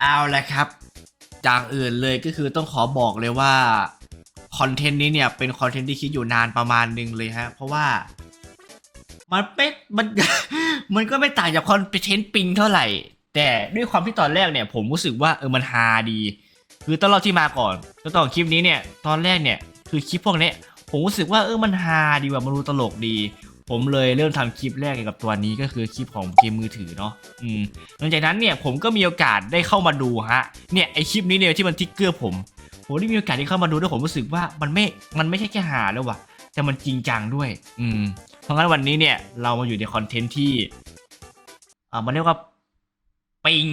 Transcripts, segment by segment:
เอาละครับจากอื่นเลยก็คือต้องขอบอกเลยว่าคอนเทนต์นี้เนี่ยเป็นคอนเทนต์ที่คิดอยู่นานประมาณหนึ่งเลยฮะเพราะว่า มันเป็นมันมันก็ไม่ต่างจากคอนเทนต์ปิงเท่าไหร่ แต่ด้วยความที่ตอนแรกเนี่ย ผมรู้สึกว่าเออมันฮาดี คือตลอดที่มาก่อนแล้วตอนคลิปนี้เนี่ย ตอนแรกเนี่ย คือคลิปพวกนี้ผมรู้สึกว่าเออมันฮาดีว่ามันดูตลกดี ผมเลยเริ่มทำคลิปแรกเกี่ยวกับตัวนี้ก็คือคลิปของเกมมือถือเนาะอืมหลังจากนั้นเนี่ยผมก็มีโอกาสได้เข้ามาดูฮะเนี่ยไอคลิปนี้เนี่ยที่มันทิกเกอร์ผมผมได้มีโอกาสได้เข้ามาดูแล้วยผมรู้สึกว่ามันไม่ มันไม่ใช่แค่หาแล้วว่ะ แต่มันจริงจังด้วย อืม เพราะงั้นวันนี้เนี่ยเรามาอยู่ในคอนเทนต์ที่อ่ามันเรียกว่าปิง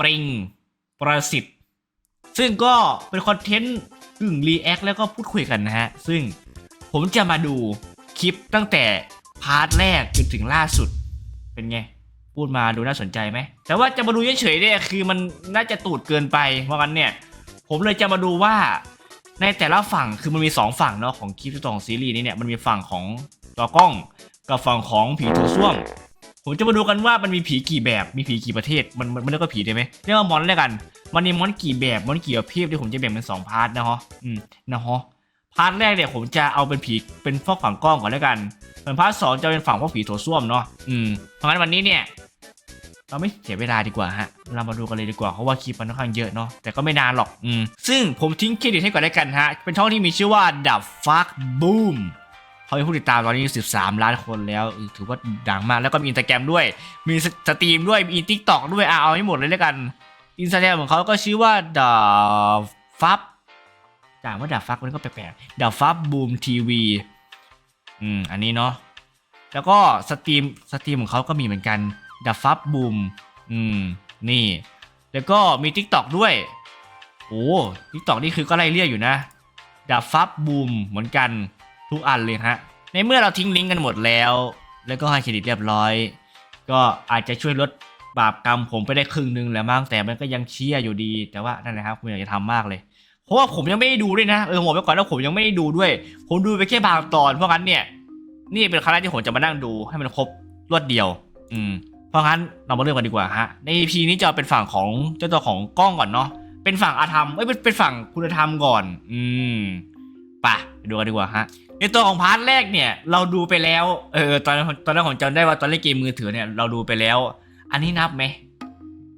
ปริง ประสิทธิ์ ซึ่งก็เป็นคอนเทนต์กึ่งรีแอคแล้วก็พูดคุยกันนะฮะ ซึ่งผมจะมาดู คลิปตั้งแต่พาร์ทแรกจนถึงล่าสุด เป็นไง พูดมาดูน่าสนใจไหม แต่ว่าจะมาดูเฉยๆเนี่ยคือมันน่าจะตูดเกินไป เพราะงั้นเนี่ย ผมเลยจะมาดูว่าในแต่ละฝั่งคือมันมี 2 ฝั่งเนาะของคลิปที่ตองซีรีส์นี้เนี่ยมันมีฝั่งของตัวกล้องกับฝั่งของผีโถส้วม ผมจะมาดูกันว่ามันมีผีกี่แบบมีผีกี่ประเทศ มันมันเรียกว่าผีได้ไหมเรียกว่ามอนแล้วกัน มันมีมอนกี่แบบมอนกี่ประเภทที่ผมจะแบ่งเป็นสองพาร์ทนะฮะอืมนะฮะ พาร์ทแรกเนี่ยผมจะเอาเป็นผีเป็นพวกฝั่งกล้องก่อนแล้วกันส่วนพาร์ทสองจะเป็นฝั่งพวกผีโถส้วมเนาะอืมเพราะงั้นวันนี้เนี่ยเราไม่เสียเวลาดีกว่าฮะ เรามาดูกันเลยดีกว่า เพราะว่าคลิปมันค่อนข้างเยอะเนาะ แต่ก็ไม่นานหรอก อืม ซึ่งผมทิ้งเครดิตให้ก่อนแล้วกันฮะ เป็นช่องที่มีชื่อว่า The Fuck Boom เขามีผู้ติดตามตอนนี้ 13 ล้านคนแล้ว ถือว่าดังมาก แล้วก็มีอินสตาแกรมด้วย มีสตรีมด้วย มีทิกตอกด้วยอะเอาให้หมดเลยแล้วกัน อินสตาแกรมของเขาก็ชื่อว่า The Fuck จางว่า The Fuck มันก็แปลกๆ The Fuck Boom TV อืมอันนี้เนาะแล้วก็สตรีมสตรีมของเขาก็มีเหมือนกัน The Fuck Boom อืมนี่ แล้วก็มี TikTok ด้วยโอ้ TikTok นี่คือก็ไล่เรียกอยู่นะ The Fuck Boom เหมือนกันทุกอันเลยฮะในเมื่อเราทิ้งลิงก์กันหมดแล้ว แล้วก็ให้เครดิตเรียบร้อย ก็อาจจะช่วยลดบาปกรรมผมไปได้ครึ่งหนึงแล้วมั้งแต่มันก็ยังเชี่ยอยู่ดี แต่ว่านั่นแหละครับผมอยากจะทำมากเลย เพราะว่าผมยังไม่ได้ดูด้วยนะเออผมบกไปก่อนแล้วผมยังไม่ได้ดูด้วย ผมดูไปแค่บางตอน เพราะงั้นเนี่ย นี่เป็นครั้งแรกที่ผมจะมานั่งดูให้มันครบรวดเดียว อืม เพราะงั้นเรามาเริ่มกันดีกว่าฮะใน EP นี้จะเป็นฝั่งของเจ้าตัวของกล้องก่อนเนาะเป็นฝั่งอาธรรมเอ้ยเป็นเป็นฝั่งคุณธรรมก่อน อืมไปไปดูกันดีกว่าฮะในตัวของพาร์ทแรกเนี่ย เราดูไปแล้วเออตอนตอนนั้นผมจำได้ว่าตอนเล่นเกมมือถือเนี่ยเราดูไปแล้ว อันนี้นับไหม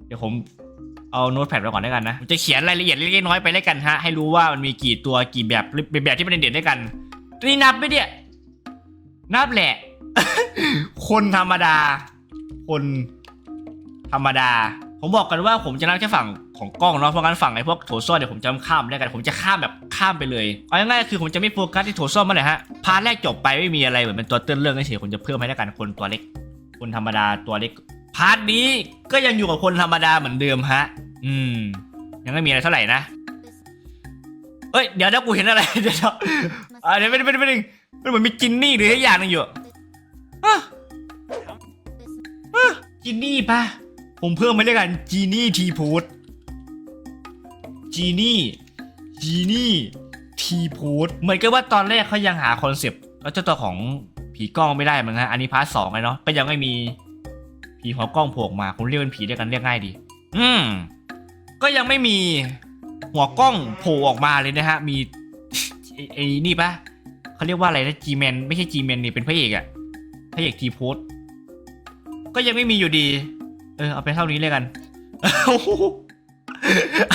เดี๋ยวผม เอาโน้ตแพดไปก่อนได้กันนะจะเขียนรายละเอียดเล็กๆน้อยๆไปแล้วกันฮะให้รู้ว่ามันมีกี่ตัวกี่แบบเป็นแบบที่เป็นเด่นๆด้วยกันนี่นับไหมเนี่ยนับแหละ คนธรรมดา คนธรรมดา ผมบอกกันว่าผมจะนับแค่ฝั่งของกล้องเนาะเพราะงั้นฝั่งไอ้พวกโถส้วมเดี๋ยวผมจะข้ามแล้กัน ผมจะข้ามแบบข้ามไปเลยเอาง่ายๆคือผมจะไม่โฟกัสที่โถส้วมมาเลยฮะพาร์ทแรกจบไปไม่มีอะไรเหมือนเป็นตัวเตือนเรื่องเฉยผมจะเพิ่มให้แล้กันคนตัวเล็ก คนธรรมดาตัวเล็กพาร์ทนี้ก็ยังอยู่กับคนธรรมดาเหมือนเดิมฮะ อืม ยังไม่มีอะไรเท่าไหร่นะ เอ้ย เดี๋ยวเดี๋ยวกูเห็นอะไร เดี๋ยวเดี๋ยวอ่าเดี๋ยวไม่ได้ไม่ได้ไม่ได้มันเหมือนมีจินนี่หรืออะไรอย่างหนึงอยู่อะอะจินนี่ปะผมเพิ่มไปแล้วกันจีนี่ทีพูดจีนี่จีนี่ทีพูดเหมือนกับว่าตอนแรกเขายังหาคอนเซปต์แล้วเจ้าตัวของผีกล้องไม่ได้มือนกันอันนี้พาร์ทสองเลยเนาะก็ยังไม่มีผีหัวกล้องโผล่ออกมาผมเรียกเป็นผีด้วยกันเรียกง่ายดี อืม ก็ยังไม่มีหัวกล้องโผล่ออกมาเลยนะฮะ มีไอ้นี่ปะเขาเรียกว่าอะไรนะจีแมนไม่ใช่จีแมนนี่เป็นพระเอกอะพระเอกทีโพสก็ยังไม่มีอยู่ดี เออเอาไปเท่านี้เลยกัน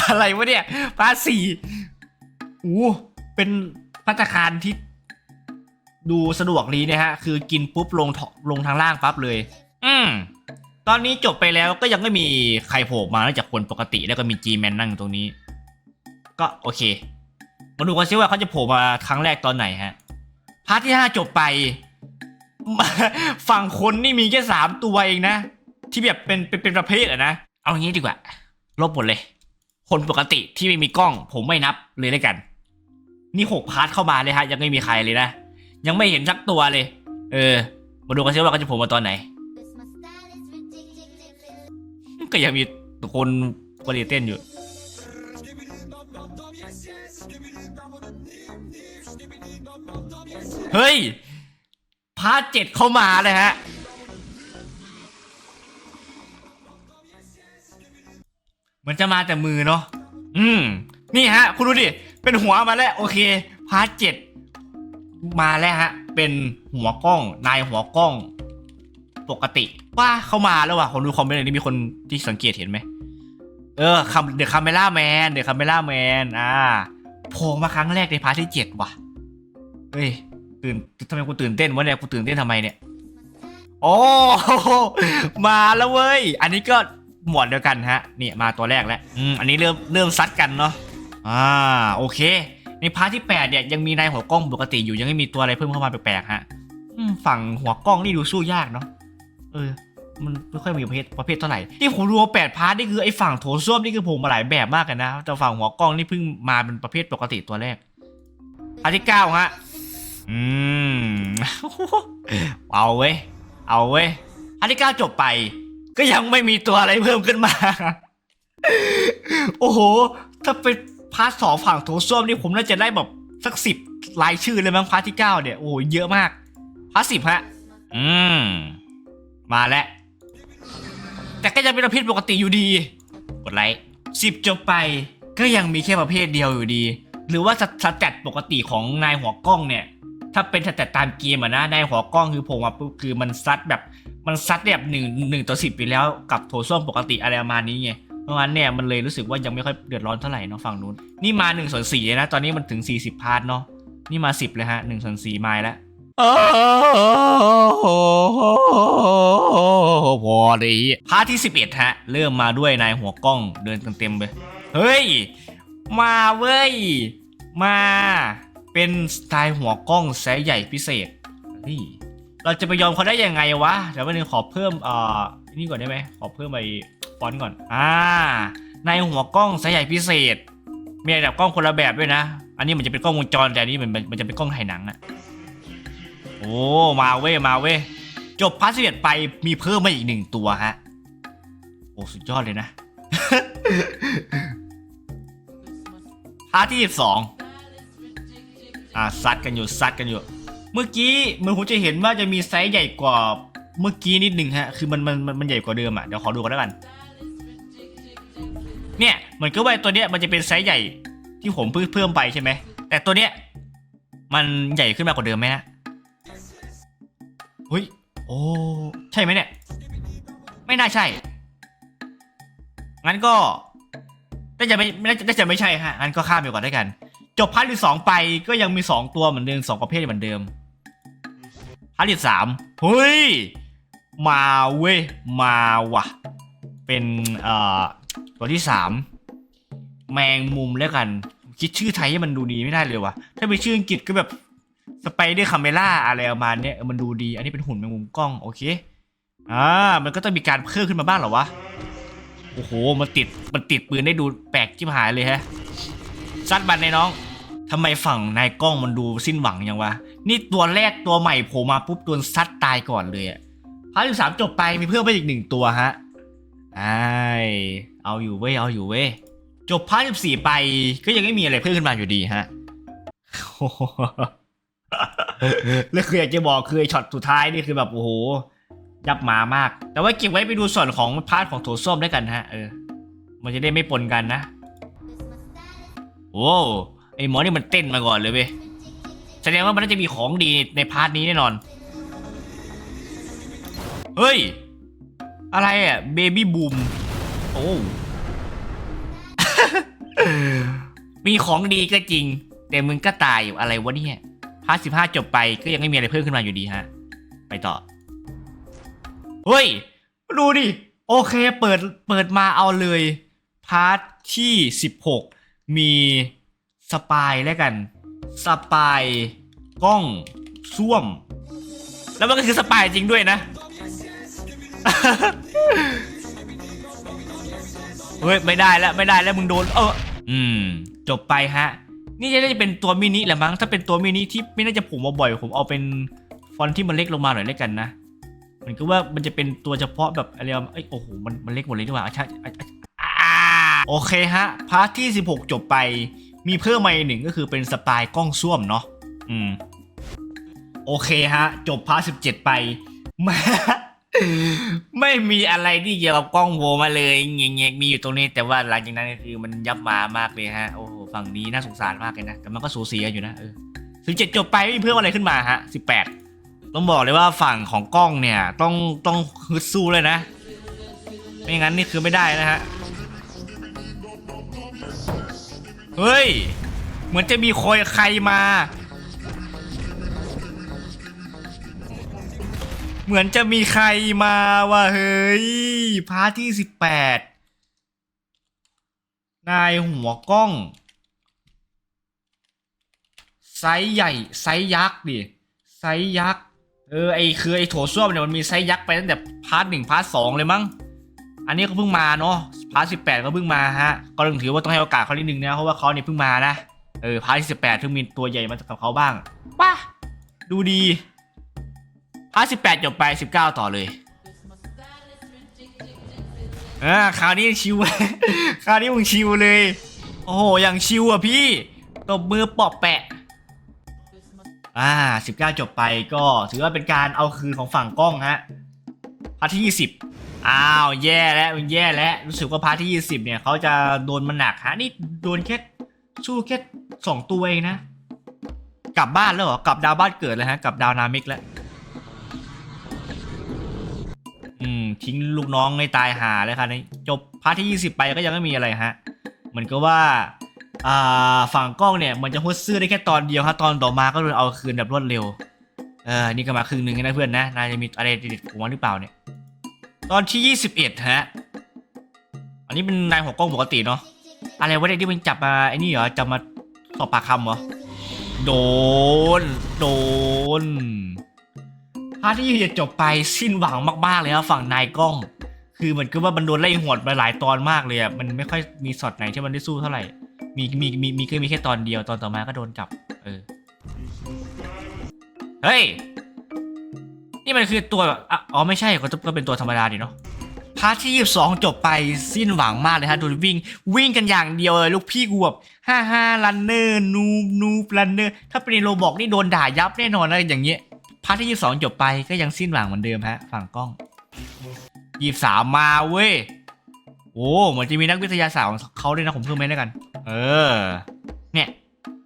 อะไรวะเนี่ยพาสี่อู้เป็นพัตคารที่ ดูสะดวกดีนะฮะ คือกินปุ๊บลงลงทางล่างปั๊บเลย อืม ตอนนี้จบไปแล้วก็ยังไม่มีใครโผล่มานอกจากคนปกติแล้วก็มี G-Man นั่งอยู่ตรงนี้ ก็โอเค มาดูกันซิว่าเขาจะโผล่มาครั้งแรกตอนไหนฮะ พาร์ทที่ห้าจบไป ฝั่งคนนี่มีแค่สามตัวเองนะ ที่แบบเป็นเป็นเป็นประเภทอะนะ เอางี้ดีกว่า ลบหมดเลย คนปกติที่ไม่มีกล้อง ผมไม่นับเลยแล้วกัน นี่หกพาร์ทเข้ามาเลยฮะ ยังไม่มีใครเลยนะ ยังไม่เห็นสักตัวเลย เออ มาดูกันซิว่าเขาจะโผล่มาตอนไหน ก็ยังมีคนคนเต้นอยู่ เฮ้ย พาร์ทเจ็ดเข้ามาเลยฮะเมันจะมาแต่มือเนาะ อืม นี่ฮะ คุณดูดิ เป็นหัวมาแล้ว โอเค พาร์ทเจ็ดมาแล้วฮะ เป็นหัวกล้อง นายหัวกล้อง ปกติ ว่าเข้ามาแล้วว่ะผมดูคอมเมนต์อันนี้มีคนที่สังเกตเห็นไหมเออคำเดอะคาเมล่าแมนเดอะคาเมล่าแมนอ่าโผล่มาครั้งแรกในพาร์ทที่เจ็ดว่ะเฮ้ยตื่นทำไมกูตื่นเต้นวะเนี่ยกูตื่นเต้นทำไมเนี่ยโอ้มาแล้วเว้ย อันนี้ก็หมวดเดียวกันฮะนี่มาตัวแรกแล้วอืมอันนี้เริ่มเริ่มซัดกันเนาะอ่าโอเค ในพาร์ทที่แปดเนี่ยยังมีนายหัวกล้องปกติอยู่ยังไม่มีตัวอะไรเพิ่มเข้ามาแปลกๆฮะฝั่งหัวกล้องนี่ดูสู้ยากเนาะ เออ มันไม่ค่อยมีประเภทประเภทเท่าไหร่ที่ผมดูมาแปดพาร์ทนี่คือไอ้ฝั่งโถส้วมนี่คือผมมาหลายแบบมากกันนะ แต่ฝั่งหัวกล้องนี่เพิ่งมาเป็นประเภทปกติตัวแรกพาร์ทที่เก้าฮะ อืม เอาเว้ย เอาเว้ยพาร์ทที่เก้าจบไป ก็ยังไม่มีตัวอะไรเพิ่มขึ้นมา โอ้โห ถ้าเป็นพาร์ทสองฝั่งโถส้วมนี่ผมน่าจะได้แบบสักสิบรายชื่อเลยมั้งพาร์ทที่เก้าเนี่ย โอ้โห เยอะมาก พาร์ทสิบฮะ อืม มาแล้ว แต่ก็ยังเป็นประเภทปกติอยู่ดี กดไลค์สิบจบไป ก็ยังมีแค่ประเภทเดียวอยู่ดี หรือว่าสแตทปกติของนายหัวกล้องเนี่ย ถ้าเป็นสแตทตามเกมอะนะ นายหัวกล้องคือผมอะปุ๊บคือมันซัดแบบ มันซัดแบบหนึ่งหนึ่งต่อสิบไปแล้วกับโถส้วมปกติอะไรประมาณนี้ไงเพราะงั้นเนี่ยมันเลยรู้สึกว่ายังไม่ค่อยเดือดร้อนเท่าไหร่เนาะฝั่งนู้น นี่มา1นส่วนสี่นะ ตอนนี้มันถึง 40 พาร์ทเนาะนี่มา 10 เลยฮะ1ส่วนสี่ไมล์แล้ว พอดีพาร์ทที่ 11 ฮะ เริ่มมาด้วยนายหัวกล้องเดินเต็มๆไปเฮ้ย มาเว้ย มาเป็นสไตล์หัวกล้องไซส์ใหญ่พิเศษนี่เราจะไปยอมเขาได้ยังไงวะ เดี๋ยววันนึงขอเพิ่มเอ่อนี่ก่อนได้ไหมขอเพิ่มไปฟอนต์ก่อน อ่า ในหัวกล้องไซส์ใหญ่พิเศษ มีระดับกล้องคนละแบบด้วยนะ อันนี้มันจะเป็นกล้องวงจรแต่อันนี้มันมันจะเป็นกล้องถ่ายหนังอะ โอ้ มาเว้ยมาเว้ยจบพาร์ทสิบเอ็ดไปมีเพิ่มมาอีกหนึ่งตัวฮะ โอ้สุดยอดเลยนะ พาร์ทที่สิบสองอ่าซัดกันอยู่ซัดกันอยู่ เมื่อกี้เหมือนผมจะเห็นว่าจะมีไซส์ใหญ่กว่าเมื่อกี้นิดนึงฮะ คือมันมันมันใหญ่กว่าเดิมอะ เดี๋ยวขอดูกันแล้วกัน เนี่ยเหมือนกับว่าตัวเนี้ยมันจะเป็นไซส์ใหญ่ที่ผมเพิ่มเพิ่มไปใช่ไหม แต่ตัวเนี้ยมันใหญ่ขึ้นมากว่าเดิมไหมนะ เฮ้ย โอ้ ใช่ไหมเนี่ย ไม่น่าใช่ งั้นก็น่าจะไม่น่าจะน่จะไม่ใช่ฮะ งั้นก็ข้ามไปก่อนได้กัน จบพาร์ทที่สองไปก็ยังมีสองตัวเหมือนเดิมสองประเภทเหมือนเดิมพาร์ทที่สามเฮ้ย มาเว้ย มาว่ะเป็นเอ่อตัวที่สามแมงมุมแล้วกัน คิดชื่อไทยให้มันดูดีไม่ได้เลยวะถ้าเป็นชื่ออังกฤษก็แบบ สไปเดอร์คาเมล่าอะไรประมาณเนี้ยเออมันดูดี อันนี้เป็นหุ่นแมงมุมกล้อง โอเค อ่า มันก็ต้องมีการเพิ่มขึ้นมาบ้างเหรอวะ โอ้โห มันติด มันติดปืนได้ดูแปลกชิบหายเลยฮะซัดบันในน้องทำไมฝั่งนายกล้องมันดูสิ้นหวังยังวะ นี่ตัวแรกตัวใหม่โผล่มาปุ๊บโดนซัดตายก่อนเลยอะพาร์ทที่สามจบไปมีเพิ่มไปอีกหนึ่งตัวฮะไอเอาอยู่เว้ย เอาอยู่เว้ย จบพาร์ทที่สี่ไปก็ยังไม่มีอะไรเพิ่มขึ้นมาอยู่ดีฮะ แล้วคืออยากจะบอกคือไอ้ช็อตสุดท้ายนี่คือแบบโอ้โหยับหมามาก แต่ว่าเก็บไว้ไปดูส่วนของพาร์ทของโถส้วมด้วยกันฮะเออ มันจะได้ไม่ปนกันนะโอ้ไอหมอนี่มันเต้นมาก่อนเลยเว้ยแสดงว่ามันน่าจะมีของดีในพาร์ทนี้แน่นอน เฮ้ย อะไรอะเบบี้บูมโอ้มีของดีก็จริง แต่มึงก็ตายอยู่อะไรวะเนี่ย พาร์ทสิบห้าจบไปก็ยังไม่มีอะไรเพิ่มขึ้นมาอยู่ดีฮะ ไปต่อ เฮ้ย ดูดิ โอเคเปิดเปิดมาเอาเลย พาร์ทที่16มีสปายแล้วกัน สปายกล้องส้วม แล้วมันก็คือสปายจริงด้วยนะ เฮ้ย ไม่ได้แล้ว ไม่ได้แล้วมึงโดน เอออืม จบไปฮะ นี่จะได้เป็นตัวมินิแหละมั้ง ถ้าเป็นตัวมินิที่ไม่น่าจะผมมาบ่อย ผมเอาเป็นฟอนต์ที่มันเล็กลงมาหน่อยแล้วกันนะเหมือนกับว่ามันจะเป็นตัวเฉพาะแบบอะไรวะเอ้ยโอ้โห มันมันเล็กหมดเลยดีกว่าอะใช่โอเคฮะ พาร์ทที่ 16 จบไป มีเพิ่มมาอีกหนึ่งก็คือเป็นสไตล์กล้องส้วมเนาะ อืม โอเคฮะ จบพาร์ท 17 ไปมาไม่มีอะไรที่เกี่ยวกับกล้องโวมาเลยเงี้ยมีอยู่ตรงนี้แต่ว่าหลังจากนั้นคือมันยับมามากเลยฮะ โอ้ ฝั่งนี้น่าสงสารมากเลยนะ แต่มันก็สูสีกันอยู่นะเออถึงเจ็ดจบไปไม่มีเพิ่มอะไรขึ้นมาฮะสิบแปดต้องบอกเลยว่าฝั่งของกล้องเนี่ยต้องต้องฮึดสู้เลยนะ ไม่งั้นนี่คือไม่ได้นะฮะ เฮ้ย เหมือนจะมีคอยใครมา เหมือนจะมีใครมาว่ะเฮ้ยพาร์ทที่สิบแปดนายหัวกล้อง ไซส์ใหญ่ไซส์ยักษ์ดิไซส์ยักษ์เออไอคือไอโถส้วมเนี่ยมันมีไซส์ยักษ์ไปตั้งแต่พาร์ทหนึ่งพาร์ทสองเลยมั้งอันนี้ก็เพิ่งมาเนาะพาร์ทสิบแปดก็เพิ่งมาฮะก็ต้องถือว่าต้องให้โอกาสเขานิดนึงนะเพราะว่าเขาเนี่ยเพิ่งมานะเออพาร์ทที่สิบแปดเพิ่งมีตัวใหญ่มากับเขาบ้างป่ะดูดีพาร์ทสิบแปดจบไปสิบเก้าต่อเลยอ่าคราวนี้ชิวคราวนี้มึงชิวเลย โอ้โหอย่างชิวอะพี่ตบมือปอบแปะ อ่าสิบเก้าจบไปก็ถือว่าเป็นการเอาคืนของฝั่งกล้องฮะพาร์ทที่ยี่สิบอ้าวแย่แล้วมันแย่แล้วรู้สึกว่าพาร์ทที่ยี่สิบเนี่ยเขาจะโดนมันหนักฮะนี่โดนแค่สู้แค่สองตัวเองนะ กลับบ้านแล้วเหรอกลับดาวบ้านเกิดเลยฮะกลับดาวนามิกแล้วอืมทิ้งลูกน้องในตายหาเลยค่ะนี่จบพาร์ทที่ 20 ไปก็ยังไม่มีอะไรฮะเหมือนกับว่า อ่าฝั่งกล้องเนี่ยมันจะฮุดซื้อได้แค่ตอนเดียวครับตอนต่อมาก็โดนเอาคืนแบบรวดเร็วเออนี่ก็มาครึ่งหนึ่งนะเพื่อนนะนายจะมีอะไรเด็ดผมว่าหรือเปล่าเนี่ย ตอนที่21ฮะอันนี้เป็นนายหัวกล้องปกติเนาะอะไรวะเนี่ยที่มันจับมาไอ้นี่เหรอจับมาสอบปากคำเหรอโดน โดนพาร์ทที่จะจบไปสิ้นหวังมากๆเลยครับฝั่งนายกล้อง คือเหมือนกับว่ามันโดนไล่หวดมาหลายตอนมากเลยอะมันไม่ค่อยมีช็อตไหนที่มันได้สู้เท่าไหร่ มีมีมีมีแค่มีแค่ตอนเดียวตอนต่อมาก็โดนจับ เออ เฮ้ย นี่มันคือตัวอะอ๋อไม่ใช่ก็ก็เป็นตัวธรรมดาดิเนาะพาร์ทที่22จบไปสิ้นหวังมากเลยฮะโดนวิ่งวิ่งกันอย่างเดียวเลยลูกพี่กูแบบฮ่าฮ่ารันเนอร์นูบนูบรันเนอร์ถ้าเป็นในโรบอกนี่โดนด่ายับแน่นอนนะไรอย่างเงี้ยพาร์ทที่22จบไปก็ยังสิ้นหวังเหมือนเดิมฮะฝั่งกล้อง23มมาเว้ยโอ้เหมือนจะมีนักวิทยาศาสตร์ของเขาด้วยนะผมเพิ่มไหมแล้วกัน เออ เนี่ย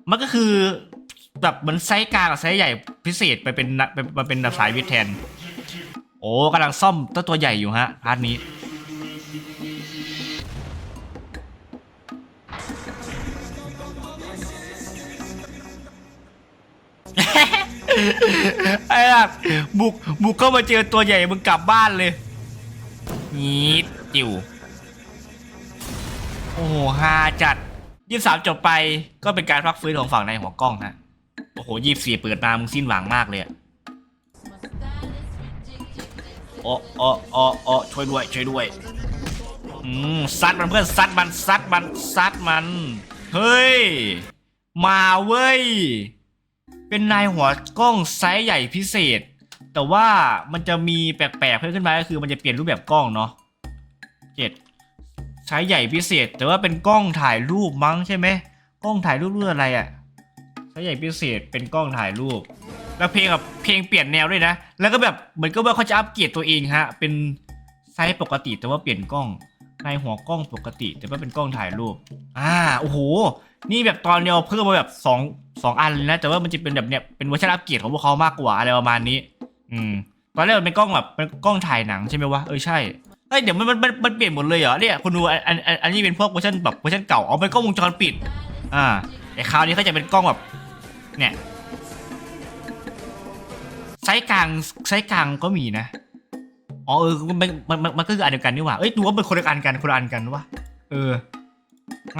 มันก็คือแบบเหมือนไซส์กลางกับไซส์ใหญ่พิเศษไปเป็นนักเป็นมาเป็นสายวิทย์แทน โอ้กำลังซ่อมตัวตัวใหญ่อยู่ฮะพาร์ทนี้ ไอ้แบบบุกบุกเข้ามาเจอตัวใหญ่มึงกลับบ้านเลยนีดจิ๋วโอ้โหฮาจัด ยี่สามจบไปก็เป็นการพักฟื้นของฝั่งในหัวกล้องฮะโอ้โหยี่สี่เปิดมามึงสิ้นหวังมากเลยอะโอ้โอ้โอ้โอ้ช่วยด้วยช่วยด้วยอืมซัดมันเพื่อนซัดมันซัดมันซัดมัน เฮ้ย มาเว้ย เป็นนายหัวกล้องไซส์ใหญ่พิเศษ แต่ว่ามันจะมีแปลกๆเพิ่มขึ้นมาก็คือมันจะเปลี่ยนรูปแบบกล้องเนาะเจ็ด ไซส์ใหญ่พิเศษ แต่ว่าเป็นกล้องถ่ายรูปมั้งใช่ไหมกล้องถ่ายรูปรุ่นอะไรอะไซส์ใหญ่พิเศษเป็นกล้องถ่ายรูป แล้วเพลงแบบเพลงเปลี่ยนแนวด้วยนะ แล้วก็แบบเหมือนก็ว่าเขาจะอัปเกรดตัวเองฮะ เป็นไซส์ปกติแต่ว่าเปลี่ยนกล้องในหัวกล้องปกติ แต่ว่าเป็นกล้องถ่ายรูป อ่าโอ้โห นี่แบบตอนเดียวเพิ่มมาแบบสองสองอันเลยนะ แต่ว่ามันจะเป็นแบบเนี้ยเป็นเวอร์ชันอัปเกรดของพวกเขามากกว่าอะไรประมาณนี้ อืมตอนแรกมันเป็นกล้องแบบเป็นกล้องถ่ายหนังใช่ไหมวะเออใช่ ฮ้ยเดี๋ยวมันมันมันมันเปลี่ยนหมดเลยเหรอเนี่ยคุณดูอันอันอันอันนี้เป็นพวกเวอร์ชันแบบเวอร์ชันเก่าเอาเป็นกล้องวงจรปิด อ่าแต่คราวนี้เขาจะเป็นกล้องแบบเนี่ยไซส์กลางไซส์กลางก็มีนะอ๋อเออมันมันมันมันก็คืออันเดียวกันนี่หว่าเอ้ยดูว่าเป็นคนละอันกันคนละอันกันวะเออ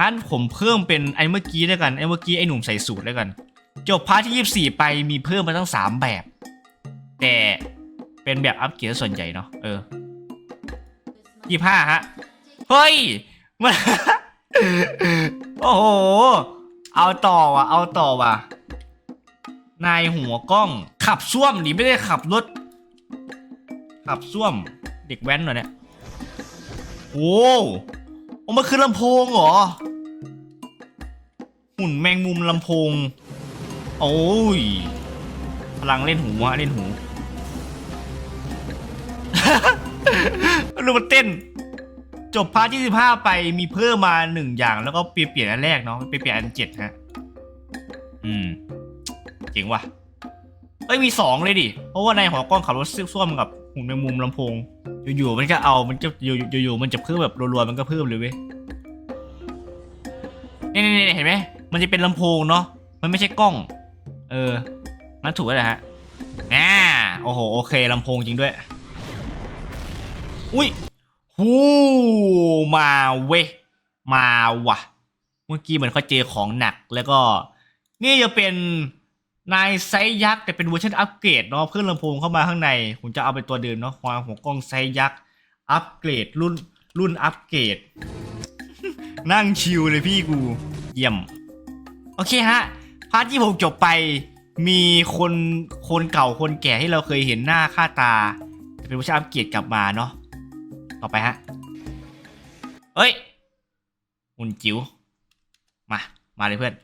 งั้นผมเพิ่มเป็นไอ้เมื่อกี้แล้วกันไอ้เมื่อกี้ไอ้หนุ่มใส่สูตรแล้วกันจบพาร์ทที่ 24 ไปมีเพิ่มมาตั้ง 3 แบบ แต่เป็นแบบอัปเกรดส่วนใหญ่เนาะเออ 25ฮะ เฮ้ยมัน โอ้โห เอาต่อว่ะ เอาต่อว่ะ นายหัวกล้อง ขับส้วมดิไม่ได้ขับรถ ขับส้วม เด็กแว้นเหรอเนี่ย โอ้โอ้มันคือลำโพงเหรอ หุ่นแมงมุมลำโพง โอ้ย พลังเล่นหูฮะเล่นหู ดูมันเต้น จบพาร์ทที่สิบห้าไปมีเพิ่มมาหนึ่งอย่างแล้วก็เปลี่ยนเปลี่ยนอันแรกเนาะไปเปลี่ยนอันเจ็ดฮะ อืมเจ๋งว่ะ เอ้ยมีสองเลยดิ เพราะว่าในหัวกล้องขับรถซิ่วซ่วมกับหุ่นแมงมุมลำโพง อยู่ๆมันก็เอามันจะอยู่ๆอยู่ๆมันจะเพิ่มแบบรัวๆมันก็เพิ่มเลยเว้ยนี่นี่ๆเห็นไหมมันจะเป็นลำโพงเนาะมันไม่ใช่กล้อง เออนั่นถูกแล้วฮะอ่าโอ้โหโอเคลำโพงจริงด้วย อุ้ยฮู้มาเว้มาว่ะ เมื่อกี้เหมือนเขาเจอของหนักแล้วก็ นี่จะเป็นนายไซยักษ์แต่เป็นเวอร์ชันอัปเกรดเนาะเพิ่มลำโพงเข้ามาข้างใน ผมจะเอาเป็นตัวเดิมเนาะความหัวกล้องไซยักษ์อัปเกรดรุ่นรุ่นอัปเกรด นั่งชิลเลยพี่กู เยี่ยม โอเคฮะ พาร์ทที่ผมจบไป มีคนคนเก่าคนแก่ที่เราเคยเห็นหน้าค่าตา เป็นเวอร์ชันอัปเกรดกลับมาเนาะ ต่อไปฮะเอ้ยหุ่นจิ๋ว มา มาเลยเพื่อน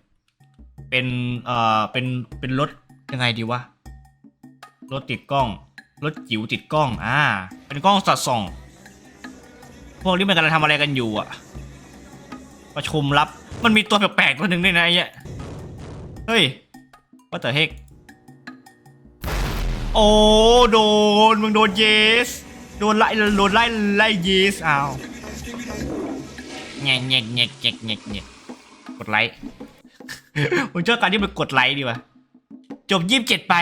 เป็น เอ่อ เป็น เป็นรถยังไงดีวะ รถติดกล้อง รถจิ๋วติดกล้อง อ่า เป็นกล้องสอดส่อง พวกนี้มันกำลังทำอะไรกันอยู่อะประชุมลับ มันมีตัวแปลกๆตัวหนึ่งด้วยนะไอ้เนี่ยเฮ้ยว่าแต่เฮกโอ้ โดน มึงโดนเยส โดนไล่โดนไล่ไล่เยสอ้าวแงกแงกแงกแงกแงกแงกกดไลค์ผมชอบการที่มันกดไลค์ดีว่ะจบยี่สิบเจ็ดไป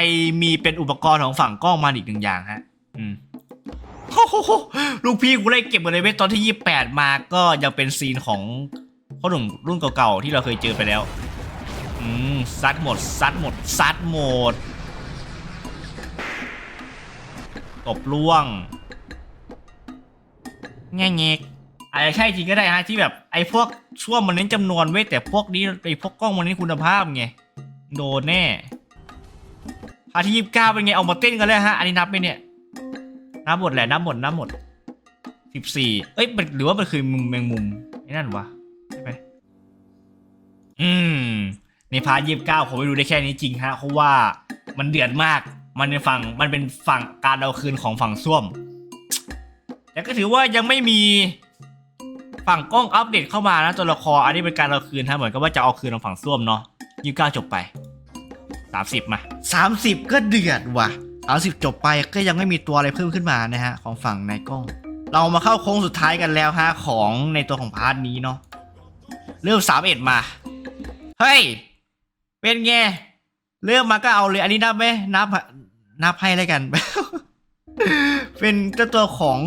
มีเป็นอุปกรณ์ของฝั่งกล้องมาอีกหนึ่งอย่างฮะ อืมโอ้โหลูกพี่กูไล่เก็บหมดเลยเว้ยตอนที่ยี่แปดมาก็ยังเป็นซีนของพ่อหนุ่มรุ่นเก่าๆที่เราเคยเจอไปแล้ว อืมซัดหมดซัดหมดซัดหมดตบล่วง แง่เงกอาจจะใช่จริงก็ได้ฮะที่แบบไอ้พวกช่วงมันเน้นจำนวนเว้ยแต่พวกนี้ไอ้พวกกล้องมันเน้นคุณภาพไงโดนแน่พาที่ยี่สิบเก้าเป็นไงเอามาเต้นกันเลยฮะอันนี้นับไหมเนี่ยนับหมดแหละนับหมดนับหมดสิบสี่เอ้ยหรือว่ามันคือมุมแมงมุมไอ้นั่นวะใช่ไหมอืมในพาร์ทยี่สิบเก้าผมไม่รู้ได้แค่นี้จริงฮะเพราะว่ามันเดือดมากมันเป็นฝั่งมันเป็นฝั่งการเอาคืนของฝั่งส้วม แต่ก็ถือว่ายังไม่มีฝั่งกล้องอัปเดตเข้ามานะตัวละครอันนี้เป็นการเอาคืนฮะเหมือนกับว่าจะเอาคืนของฝั่งส้วมเนาะยี่สิบเก้าจบไปสามสิบมาสามสิบก็เดือดว่ะสามสิบจบไปก็ยังไม่มีตัวอะไรเพิ่มขึ้นมานะฮะของฝั่งนายกล้อง เรามาเข้าโค้งสุดท้ายกันแล้วฮะของในตัวของพาร์ทนี้เนาะเริ่มสามเอ็ดมาเฮ้ยเป็นไงเริ่มมาก็เอาเลยอันนี้นับไหมนับนับให้แล้วกัน เป็นเจ้าตัวของ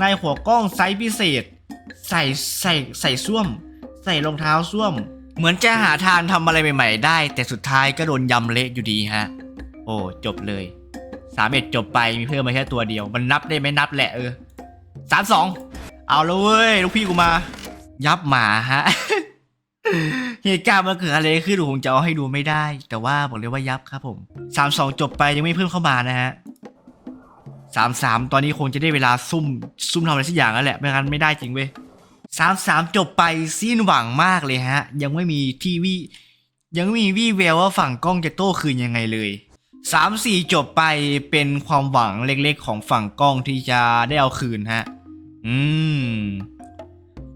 ในหัวกล้องไซส์พิเศษ ใส่ใส่ใส่ส้วม ใส่รองเท้าส้วม เหมือนจะหาทางทำอะไรใหม่ ๆ ได้ แต่สุดท้ายก็โดนยำเละอยู่ดีฮะ โอ้จบเลยสามเอ็ดจบไปมีเพิ่มมาแค่ตัวเดียว มันนับได้ไหมนับแหละเออสามสองเอาแล้วเว้ยลูกพี่กูมา ยับหมาฮะเหตุการณ์มันเกิดอะไรขึ้นผมจะเอาให้ดูไม่ได้ แต่ว่าบอกเลยว่ายับครับผมสามสองจบไปยังไม่เพิ่มเข้ามานะฮะ สามสามตอนนี้คงจะได้เวลาซุ่มซุ่มทำอะไรสักอย่างแล้วแหละไม่งั้นไม่ได้จริงเว้ยสามสามจบไปสิ้นหวังมากเลยฮะ ยังไม่มีทีวียังไม่มีวี่แววว่าฝั่งกล้องจะโต้คืนยังไงเลยสามสี่จบไปเป็นความหวังเล็กๆ ของฝั่งกล้องที่จะได้เอาคืนฮะ อืม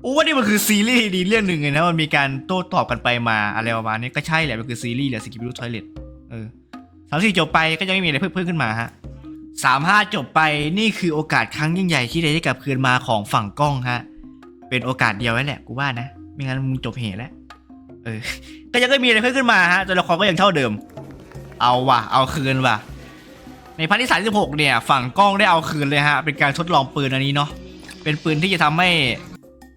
โอ้ว่านี่มันคือซีรีส์ดีเรื่องหนึ่งเลยนะมันมีการโต้ตอบกันไปมาอะไรประมาณนี้ก็ใช่แหละมันคือซีรีส์แหละสกิปรูทอยเลตเออสามสี่จบไปก็ยังไม่มีอะไรเพิ่มเพิ่มขึ้นมาฮะ สามห้าจบไปนี่คือโอกาสครั้งยิ่งใหญ่ที่ได้กลับคืนมาของฝั่งกล้องฮะ เป็นโอกาสเดียวนั่นแหละกูว่านะ ไม่งั้นมึงจบเหตุแล้ว เออ ก็ยังไม่มีอะไรเพิ่มขึ้นมาฮะตัวละครก็ยังเท่าเดิม เอาว่ะ เอาคืนว่ะ ในพาร์ทที่สามสิบหกเนี่ย ฝั่งกล้องได้เอาคืนเลยฮะ เป็นการทดลองปืนอันนี้เนาะ เป็นปืนที่จะทำให้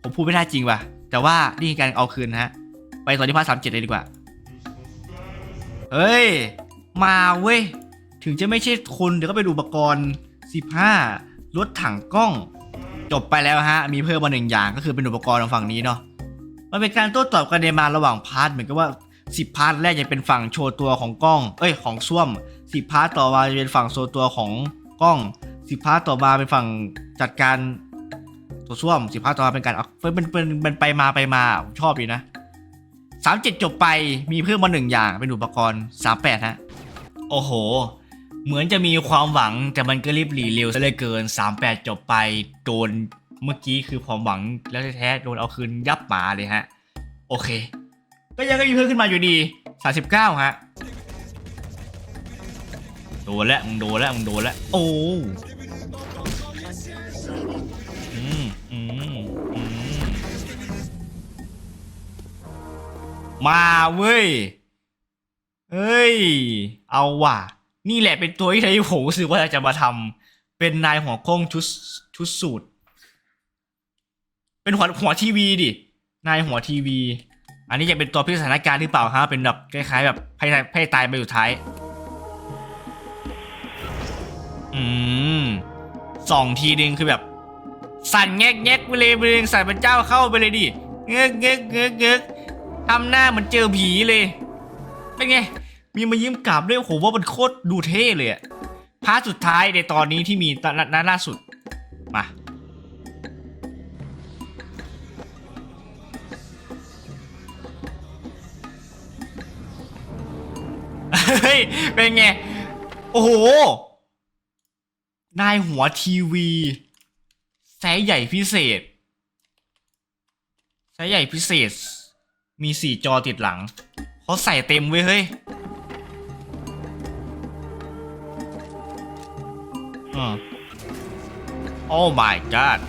ผมพูดไม่ได้จริงว่ะ แต่ว่านี่คือการเอาคืนนะฮะ ไปต่อที่พาร์ทสามเจ็ดเลยดีกว่า เฮ้ย มาเว้ย ถึงจะไม่ใช่คนเดี๋ยวก็เป็นอุปกรณ์ 15 รถถังกล้อง จบไปแล้วฮะ มีเพิ่มมาหนึ่งอย่างก็คือเป็นอุปกรณ์ของฝั่งนี้เนาะมันเป็นการโต้ตอบกันในมาระหว่างพาร์ทเหมือนกับว่า 10 พาร์ทแรกจะเป็นฝั่งโชว์ตัวของกล้อง เอ้ยของส้วม 10 พาร์ทต่อมาจะเป็นฝั่งโชว์ตัวของกล้อง 10 พาร์ทต่อมาเป็นฝั่งจัดการตัวส้วมสิบห้าต่อมาเป็นการเอาเป็นเป็นเป็นไปมาไปมาผมชอบดีนะสามเจ็ดจบไปมีเพิ่มมาหนึ่งอย่างเป็นอุปกรณ์สามแปดฮะโอ้โห เหมือนจะมีความหวังแต่มันก็รีบหลีเร็วซะเหลยเกิน 38 จบไปโดนเมื่อกี้คือความหวังแล้วแท้ๆโดนเอาคืนยับหมาเลยฮะ โอเค ก็ยังก็มีเพิ่มขึ้นมาอยู่ดี 39 ฮะ โดนแล้วมึงโดนแล้วมึงโดนแล้วโอ้อืมอืมอืมมาเว้ย เฮ้ย เอาว่ะ นี่แหละเป็นตัวที่ทำให้ผมรู้สึกว่าจะมาทำเป็นนายหัวโค้งชุดชุดสูตร เป็นหัวหัวทีวีดิ นายหัวทีวี อันนี้จะเป็นตัวพิสถานการณ์หรือเปล่าฮะเป็นแบบคล้ายๆ แบบให้ตายให้ตายไปสุดท้าย อืมสองทีนึงคือแบบ สั่นแงกแงกไปเลยไปเลยใส่พระเจ้าเข้าไปเลยดิเงกเงกเงกเงกทำหน้าเหมือนเจอผีเลย เป็นไง มีมายิ้มกลับด้วยผมว่ามันโคตรดูเท่เลยอะพาร์ทสุดท้ายในตอนนี้ที่มีตอนนั้นล่าสุด มา เฮ้ย เป็นไง โอ้โห นายหัวทีวีไซส์ใหญ่พิเศษไซส์ใหญ่พิเศษ มีสี่จอติดหลังเขาใส่เต็มเว้ยเฮ้ย อืมโอ้ my god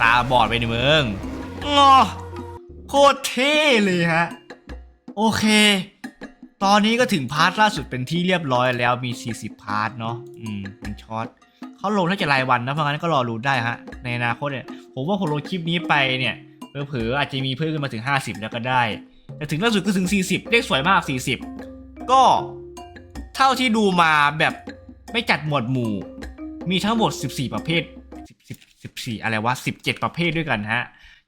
ตาบอดไปในเมืองงอโคตรเท่เลยฮะ โอเค ตอนนี้ก็ถึงพาร์ทล่าสุดเป็นที่เรียบร้อยแล้วมี 40 พาร์ทเนาะอืมเป็นช็อตเขาลงถ้าจะรายวันนะเพราะงั้นก็รอรู้ได้ฮะ ในอนาคตเนี่ย ผมว่าผมลงคลิปนี้ไปเนี่ยเผลอๆอาจจะมีเพิ่มขึ้นมาถึง 50 แล้วก็ได้ แต่ถึงล่าสุดก็ถึง 40 เลขสวยมาก 40 ก็เท่าที่ดูมาแบบ ไม่จัดหมวดหมู่ มีทั้งหมด 14 ประเภท10 14 อะไรวะ 17 ประเภทด้วยกันฮะ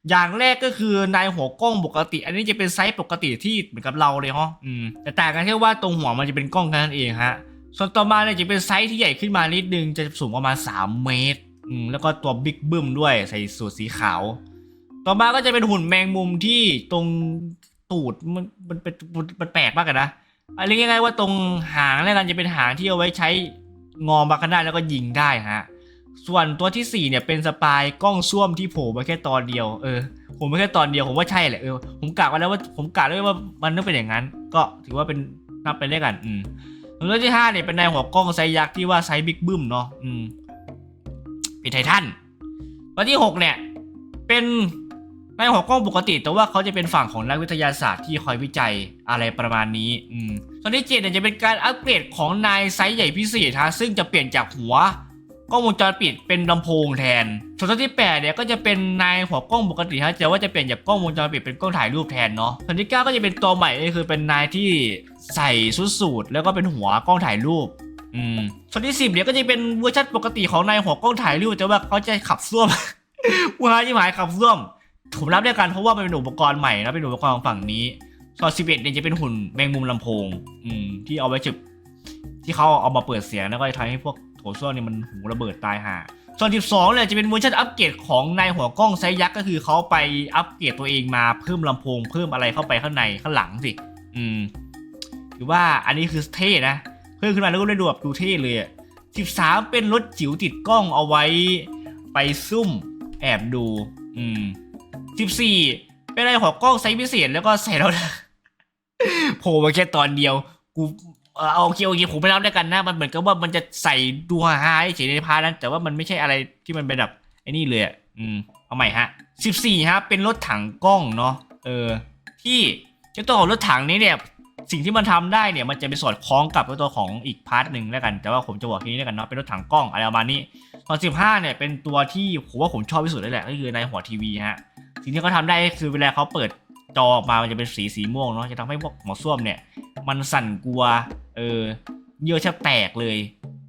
อย่างแรกก็คือนายหัวกล้องปกติ อันนี้จะเป็นไซส์ปกติที่เหมือนกับเราเลยฮะอืมแต่ต่างกันแค่ว่าตรงหัวมันจะเป็นกล้องแค่นั้นเองฮะ ส่วนต่อมาเนี่ยจะเป็นไซส์ที่ใหญ่ขึ้นมานิดนึง จะสูงประมาณ 3 เมตร อืม แล้วก็ตัวบิ๊กบึ้มด้วยใส่สูทสีขาว ต่อมาก็จะเป็นหุ่นแมงมุมที่ตรงตูดมันมันเป็นมันแปลกมากกันนะอะไรง่ายๆว่าตรงหางแล้วกันจะเป็นหางที่เอาไว้ใช้ งอมาข้างหน้าแล้วก็ยิงได้ฮะ ส่วนตัวที่สี่เนี่ยเป็นสปายกล้องซ่วมที่โผล่มาแค่ตอนเดียว เออ ผมไม่แค่ตอนเดียวผมว่าใช่แหละ เออ ผมกะไว้แล้วว่าผมกะไว้ว่ามันต้องเป็นอย่างนั้น ก็ถือว่าเป็นนับไปได้กัน อืมตัวที่ห้าเนี่ยเป็นนายหัวกล้องไซยักษ์ที่ว่าไซส์บิ๊กบึ้มเนาะ อืม เป็นไททัน ตัวที่หกเนี่ย เป็นนายหัวกล้องปกติ แต่ว่าเขาจะเป็นฝั่งของนักวิทยาศาสตร์ที่คอยวิจัยอะไรประมาณนี้ อืม ส่วนที่เจ็ดเนี่ยจะเป็นการอัปเกรดของนายไซส์ใหญ่พิเศษฮะซึ่งจะเปลี่ยนจากหัวกล้องวงจรปิดเป็นลำโพงแทน ส่วนตัวที่8เนี่ยก็จะเป็นนายหัวกล้องปกติฮะแต่ว่าจะเปลี่ยนจากกล้องวงจรปิดเป็นกล้องถ่ายรูปแทนเนาะ ส่วนที่9ก็จะเป็นตัวใหม่ก็คือเป็นนายที่ใส่ชุดสูทแล้วก็เป็นหัวกล้องถ่ายรูป อืม ส่วนที่10เนี่ยก็จะเป็นเวอร์ชันปกติของนายหัวกล้องถ่ายรูปแต่ว่าเขาจะขับส้วมว่าที่หมายขับส้วมผมรับด้วยกันเพราะว่ามันเป็นอุปกรณ์ใหม่นะเป็นอุปกรณ์ของนี้ ฝั่งนี้ส่วน11เนี่ยจะเป็นหุ่นแมงมุมลำโพง อืม ที่เอาไว้จุดที่เขาเอามาเปิดเสียงแล้วก็จะทำให้พวกโถส้วมนี่มันหูระเบิดตายห่าส่วน12เนี่ยจะเป็นเวอร์ชันอัปเกรดของนายหัวกล้องไซยักษ์ก็คือเขาไปอัปเกรดตัวเองมาเพิ่มลำโพง เพิ่มอะไรเข้าไปข้างในข้างหลังสิ อืมถือว่าอันนี้คือเท่นะ เพิ่มขึ้นมาแล้วก็ได้ดูแบบดูเท่เลยอะ13 เป็นรถจิ๋วติดกล้องเอาไว้ ไปซุ่มแอบดู อืม14 เป็นนายหัวกล้องไซส์พิเศษแล้วก็ใส่แล้ว โผล่มาแค่ตอนเดียว กูเออเอาโอเคโอเคผมไม่รับด้วยกันนะ มันเหมือนกับว่ามันจะใส่ดูฮาๆเฉยในพาร์ทนั้น แต่ว่ามันไม่ใช่อะไรที่มันเป็นแบบไอ้นี่เลยอะอืมเอาใหม่ฮะสิบสี่ฮะ เป็นรถถังกล้องเนาะเออ ที่เจ้าตัวของรถถังนี้เนี่ยสิ่งที่มันทำได้เนี่ยมันจะไปสอดคล้องกับตัวของอีกพาร์ทหนึ่งแล้วกัน แต่ว่าผมจะบอกทีนี้แล้วกันเนาะเป็นรถถังกล้องอะไรประมาณนี้ตอนสิบห้าเนี่ยเป็นตัวที่ผมว่าผมชอบที่สุดเลยแหละก็คือในหัวทีวีฮะสิ่งที่เขาทำได้คือเวลาเขาเปิด จอออกมามันจะเป็นสีสีม่วงเนาะจะทำให้พวกหมอส้วมเนี่ย มันสั่นกลัว เออเยอะแทบแตกเลย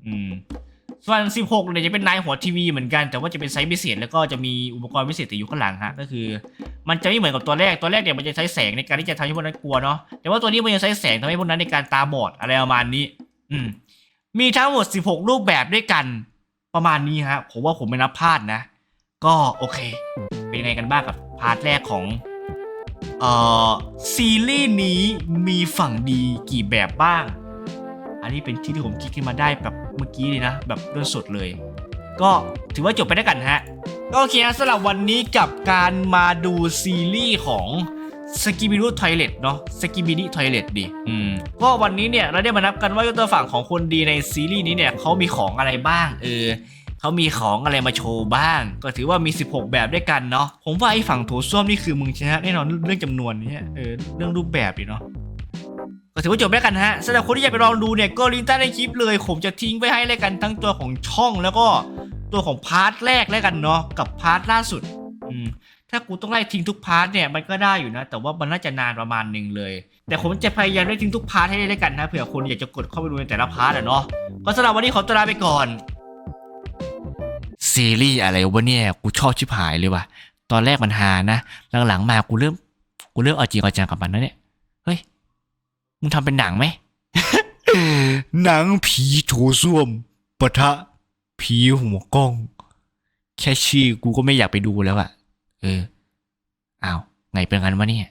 อืมส่วน 16เนี่ยจะเป็นนายหัวทีวีเหมือนกัน แต่ว่าจะเป็นไซส์พิเศษแล้วก็จะมีอุปกรณ์พิเศษติดอยู่ข้างหลังฮะก็คือ มันจะไม่เหมือนกับตัวแรกตัวแรกเนี่ยมันจะใช้แสงในการที่จะทำให้พวกนั้นกลัวเนาะแต่ว่าตัวนี้มันจะใช้แสงทำให้พวกนั้นในการตาบอดอะไรประมาณนี้ อืม มีทั้งหมด 16 รูปแบบด้วยกัน ประมาณนี้ฮะผมว่าผมไม่นับพลาดนะ ก็โอเค เป็นยังไงกันบ้างกับพาร์ทแรกของ เอ่อซีรีส์นี้มีฝั่งดีกี่แบบบ้าง อันนี้เป็นชื่ที่ผมคิดขึ้นมาได้แบบเมื่อกี้เลยนะ แบบเรื่องสดเลย ก็ถือว่าจบไปได้วกันฮะก็โอเคนะสำหรับวันนี้กับการมาดูซีรีส์ของสกิบิ d ุทอยเลตเนาะสกิบิ d ิทอยเลตดิอืมก็วันนี้เนี่ยเราได้มานับกันว่ายกตัวฝั่งของคนดีในซีรีส์นี้เนี่ยเขามีของอะไรบ้างเออ เขามีของอะไรมาโชว์บ้าง ก็ถือว่ามี 16 แบบด้วยกันเนาะผมว่าไอ้ฝั่งโถส้วมนี่คือมึงชนะแน่นอนเรื่องจำนวนเนี่ยเออเรื่องรูปแบบดิเนาะก็ถือว่าจบแล้วกันฮะสำหรับคนที่อยากไปลองดูเนี่ยก็ลิงก์ใต้ในคลิปเลย ผมจะทิ้งไว้ให้เลยกันทั้งตัวของช่องแล้วก็ตัวของพาร์ทแรกแล้วกันเนาะกับพาร์ทล่าสุดอืมถ้ากูต้องไล่ทิ้งทุกพาร์ทเนี่ยมันก็ได้อยู่นะ แต่ว่ามันน่าจะนานประมาณหนึ่งเลย แต่ผมจะพยายามไล่ทิ้งทุกพาร์ทให้ได้แล้วกันนะเผื่อคนอยากจะกดเข้าไปดูในแต่ละพาร์ทอะเนาะก็สำหรับวันนี้ขอตัวลาไปก่อน ซีรีส์อะไรวะเนี่ยกูชอบชิบหายเลยว่ะตอนแรกมันฮานะหลังๆมากูเริ่มกูเริ่มเอาจริงเอาจังกับมันนะเนี่ยเฮ้ยมึงทำเป็นหนังไหมหนังผีโถส้วมปะทะผีหัวกล้อง แค่ชื่อกูก็ไม่อยากไปดูแล้วอะเอออ้าวไงเป็นงั้นวะเนี่ย